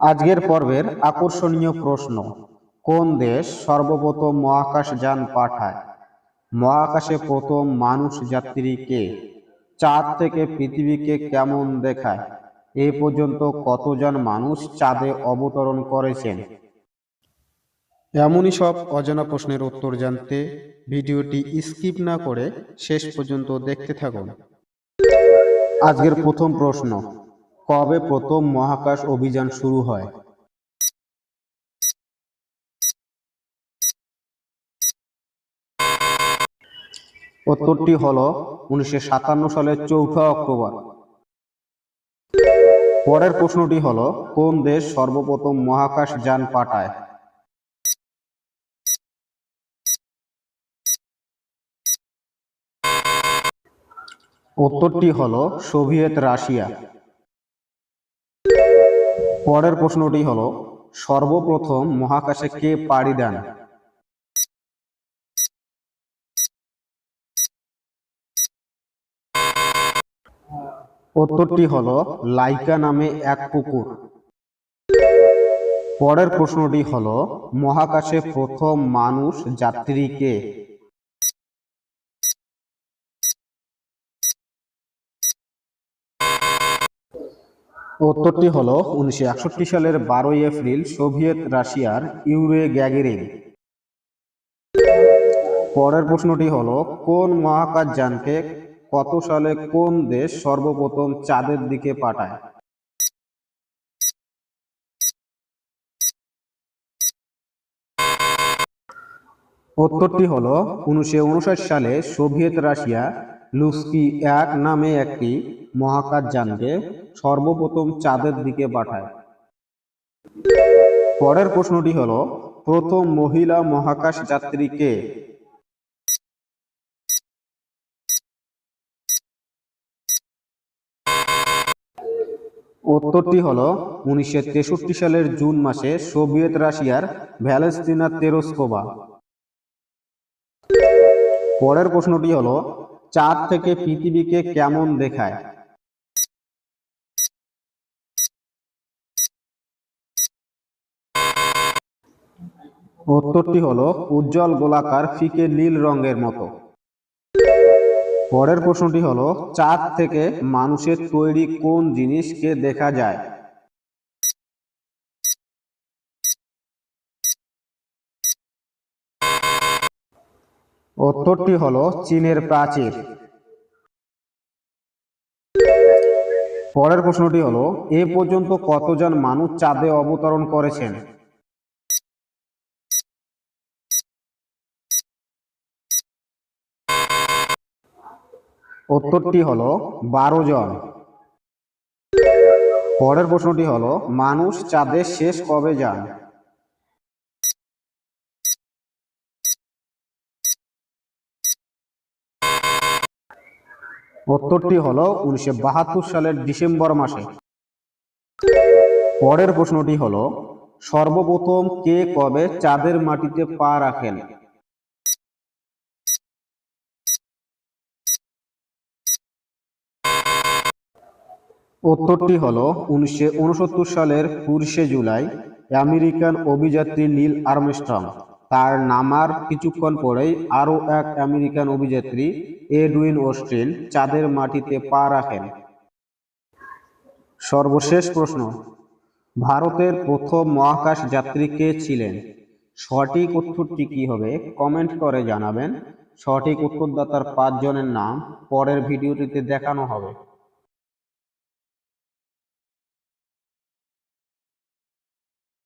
আজকের পর্বের আকর্ষণীয় প্রশ্ন, কোন দেশ সর্বপ্রথম মহাকাশযান পাঠায়? মহাকাশে প্রথম মানুষ যাত্রী কে? চাঁদ থেকে পৃথিবীকে কেমন দেখায়? এ পর্যন্ত কতজন মানুষ চাঁদে অবতরণ করেছেন? এমনই সব অজানা প্রশ্নের উত্তর জানতে ভিডিওটি স্কিপ না করে শেষ পর্যন্ত দেখতে থাকুন। আজকের প্রথম প্রশ্ন কবে প্রথম মহাকাশ অভিযান শুরু হয়? উত্তরটি হল উনিশশো সাতান্ন সালের চৌঠা অক্টোবর। পরের প্রশ্নটি হল, কোন দেশ সর্বপ্রথম মহাকাশ যান পাঠায়? উত্তরটি হল সোভিয়েত রাশিয়া। পরের প্রশ্নটি হল, সর্বপ্রথম মহাকাশে কে পাড়ি দেন? উত্তরটি হল, লাইকা নামে এক কুকুর। পরের প্রশ্নটি হল, মহাকাশে প্রথম মানুষ যাত্রী কে? উত্তরটি হল উনিশশো একষট্টি সালের বারোই এপ্রিল সোভিয়েত রাশিয়ার ইউরে গ্যাগেরিন পরের প্রশ্নটি হল, কোন মহাকাশ যানকে কত সালে কোন দেশ সর্বপ্রথম চাঁদের দিকে পাঠায়? উত্তরটি হল, উনিশশো উনষাট সালে সোভিয়েত রাশিয়া লুস্কি এক নামে একটি মহাকাশ যানকে সর্বপ্রথম চাঁদের দিকে পাঠায় পরের প্রশ্নটি হল, প্রথম মহিলা মহাকাশ যাত্রী কে? উত্তরটি হল, উনিশশো তেষট্টি সালের জুন মাসে সোভিয়েত রাশিয়ার ভ্যালেস্তিনা তেরোস্কোবা। পরের প্রশ্নটি হল, চাঁদ থেকে পৃথিবীকে কেমন দেখায়? উত্তরটি হল উজ্জ্বল গোলাকার ফিকে নীল রঙের মতো। পরের প্রশ্নটি হল, চাঁদ থেকে মানুষের তৈরি কোন জিনিসকে দেখা যায়? উত্তরটি হল, চীনের প্রাচীর। পরের প্রশ্নটি হল, এ পর্যন্ত কতজন মানুষ চাঁদে অবতরণ করেছেন? উত্তরটি হলো বারো জন। পরের প্রশ্নটি হলো, মানুষ চাঁদের শেষ কবে যান? উত্তরটি হলো উনিশশো বাহাত্তর সালের ডিসেম্বর মাসে। পরের প্রশ্নটি হল, সর্বপ্রথম কে কবে চাঁদের মাটিতে পা রাখেন? উত্তরটি হল উনিশশো উনসত্তর সালের কুড়িশে জুলাই আমেরিকান অভিযাত্রী নীল আর্মস্ট্রং। তার নামার কিছুক্ষণ পরেই আরও এক আমেরিকান অভিযাত্রী, এডুইন ওস্টিন, চাঁদের মাটিতে পা রাখেন। সর্বশেষ প্রশ্ন, ভারতের প্রথম মহাকাশ যাত্রী কে ছিলেন? সঠিক উত্তরটি কি হবে কমেন্ট করে জানাবেন। সঠিক উত্তরদাতার পাঁচজনের নাম পরের ভিডিওটিতে দেখানো হবে।